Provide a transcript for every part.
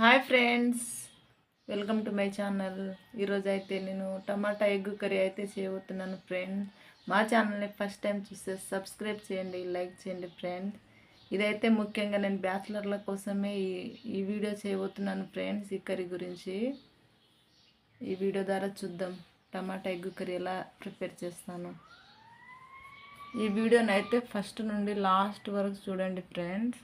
Hi friends welcome to my channel. ఈరోజు అయితే నేను టమాటా ఎగ్ కర్రీ అయితే చేయబోతున్నాను ఫ్రెండ్. మా ఛానల్ని ఫస్ట్ టైం చూస్తే సబ్స్క్రైబ్ చేయండి లైక్ చేయండి ఫ్రెండ్. ఇదైతే ముఖ్యంగా నేను బ్యాచిలర్ల కోసమే ఈ ఈ వీడియో చేయబోతున్నాను ఫ్రెండ్స్ ఈ కర్రీ గురించి. ఈ వీడియో ద్వారా చూద్దాం టమాటా ఎగ్ కర్రీ ఎలా ప్రిపేర్ చేస్తాను. ఈ వీడియోని అయితే ఫస్ట్ నుండి లాస్ట్ వరకు చూడండి ఫ్రెండ్స్.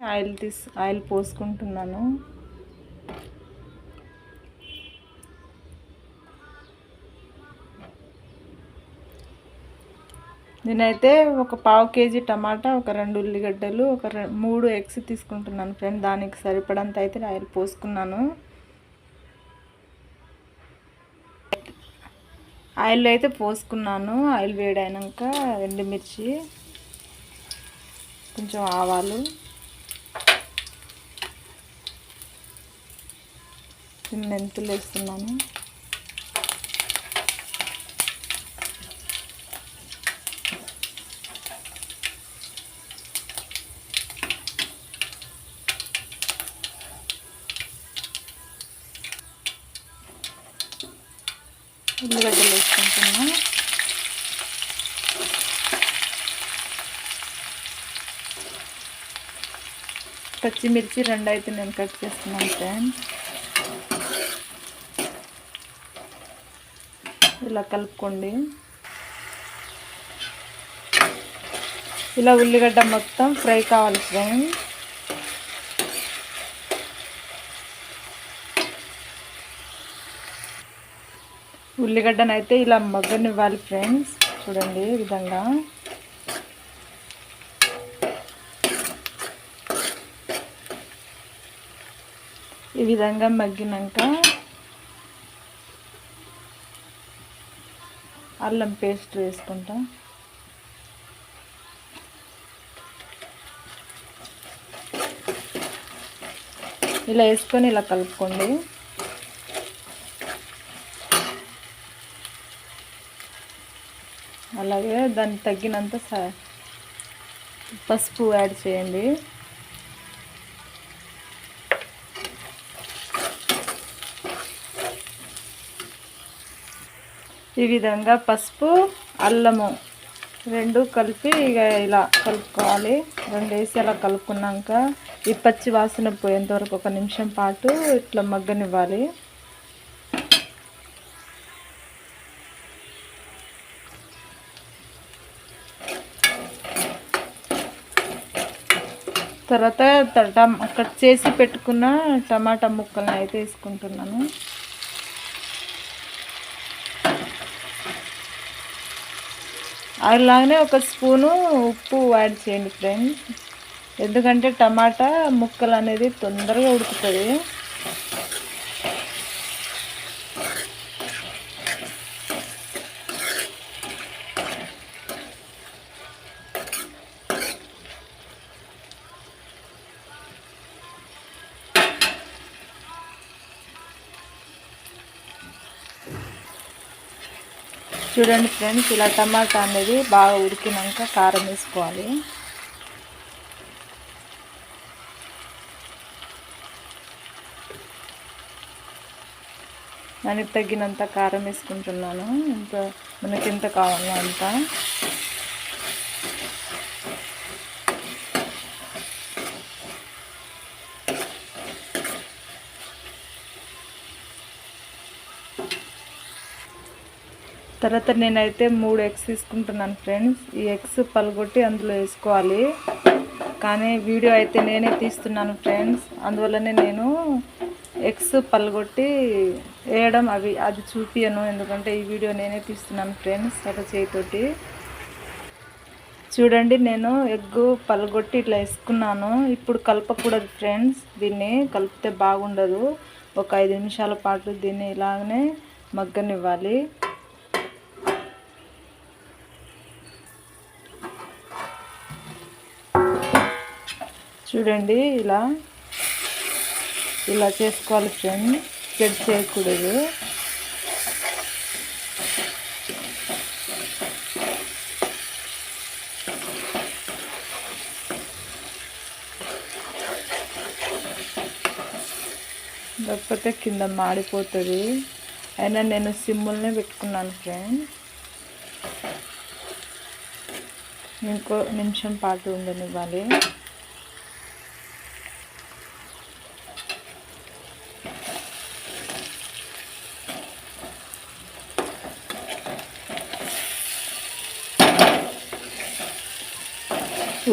ఆయిల్ తీసు ఆయిల్ పోసుకుంటున్నాను. నేనైతే ఒక పావు కేజీ టమాటా ఒక రెండు ఉల్లిగడ్డలు ఒక మూడు ఎగ్స్ తీసుకుంటున్నాను ఫ్రెండ్. దానికి సరిపడంత అయితే ఆయిల్ పోసుకున్నాను. ఆయిల్ అయితే పోసుకున్నాను. ఆయిల్ వేడైనాక ఎండుమిర్చి కొంచెం ఆవాలు. మెంతులు వేస్తున్నాను ఉల్లిగడ్డలు వేసుకుంటున్నా పచ్చిమిర్చి రెండు అయితే నేను కట్ చేస్తున్నాను ఫ్రెండ్స్. ఇలా కలుపుకోండి. ఇలా ఉల్లిగడ్డ మొత్తం ఫ్రై కావాలి ఫ్రెండ్ ఉల్లిగడ్డనైతే ఇలా మగ్గనివ్వాలి ఫ్రెండ్స్ చూడండి ఈ విధంగా. ఈ విధంగా మగ్గినాక అల్లం పేస్ట్ వేసుకుంటాం. ఇలా వేసుకొని ఇలా కలుపుకోండి. అలాగే దానికి తగ్గినంత పసుపు యాడ్ చేయండి. ఈ విధంగా పసుపు అల్లము రెండు కలిపి ఇక ఇలా కలుపుకోవాలి. రెండు వేసి అలా కలుపుకున్నాక ఈ పచ్చి వాసన పోయేంతవరకు ఒక నిమిషం పాటు ఇట్లా మగ్గనివ్వాలి. తర్వాత కట్ చేసి పెట్టుకున్న టమాటా ముక్కలను అయితే వేసుకుంటున్నాను. అలాగనే ఒక స్పూను ఉప్పు యాడ్ చేయండి ఫ్రెండ్స్. ఎందుకంటే టమాటా ముక్కలు అనేది తొందరగా ఉడుకుతుంది. చూడండి ఫ్రెండ్స్ ఇలా టమాటా అనేది బాగా ఉడికినాక కారం వేసుకోవాలి. మనకి తగ్గినంత కారం వేసుకుంటున్నాను. ఇంత మనకి ఎంత కావాలో అంత. తర్వాత నేనైతే మూడు ఎగ్స్ తీసుకుంటున్నాను ఫ్రెండ్స్. ఈ ఎగ్స్ పలగొట్టి అందులో వేసుకోవాలి. కానీ వీడియో అయితే నేనే తీస్తున్నాను ఫ్రెండ్స్. అందువల్లనే నేను ఎగ్స్ పలగొట్టి వేయడం అవి అది చూపియను. ఎందుకంటే ఈ వీడియో నేనే తీస్తున్నాను ఫ్రెండ్స్ అట్లా చేయితోటి. చూడండి నేను ఎగ్ పలగొట్టి ఇట్లా వేసుకున్నాను. ఇప్పుడు కలపకూడదు ఫ్రెండ్స్. దీన్ని కలిపితే బాగుండదు. ఒక ఐదు నిమిషాల పాటు దీన్ని ఇలాగనే మగ్గనివ్వాలి. చూడండి ఇలా. ఇలా చేసుకోవాలి ఫ్రెండ్. చెడ్ చేయకూడదు. లేకపోతే కింద మాడిపోతుంది. అయినా నేను సిమ్ముల్నే పెట్టుకున్నాను ఫ్రెండ్. ఇంకో నిమిషం పాటు ఉండనివ్వాలి.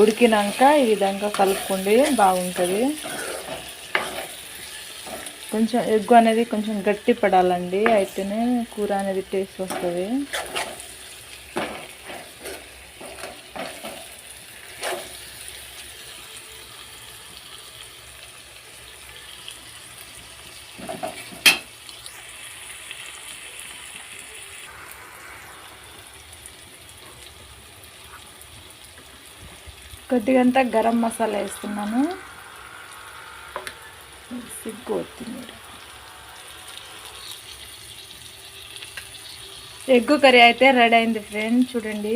ఉడికినాక ఈ విధంగా కలుపుకోండి బాగుంటుంది. కొంచెం ఎగ్గు అనేది కొంచెం గట్టి పడాలండి అయితేనే కూర అనేది టేస్ట్ వస్తుంది. కొద్దిగంతా గరం మసాలా వేస్తున్నాను. సిగ్గు కొత్తిమీర. ఎగ్గు కర్రీ అయితే రెడీ అయింది ఫ్రెండ్ చూడండి.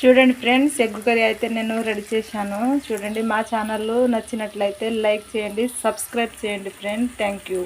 చూడండి ఫ్రెండ్స్ ఎగ్ కర్రీ అయితే నేను రెడీ చేశాను. చూడండి మా ఛానల్ నచ్చినట్లయితే లైక్ చేయండి సబ్స్క్రైబ్ చేయండి ఫ్రెండ్. Thank you.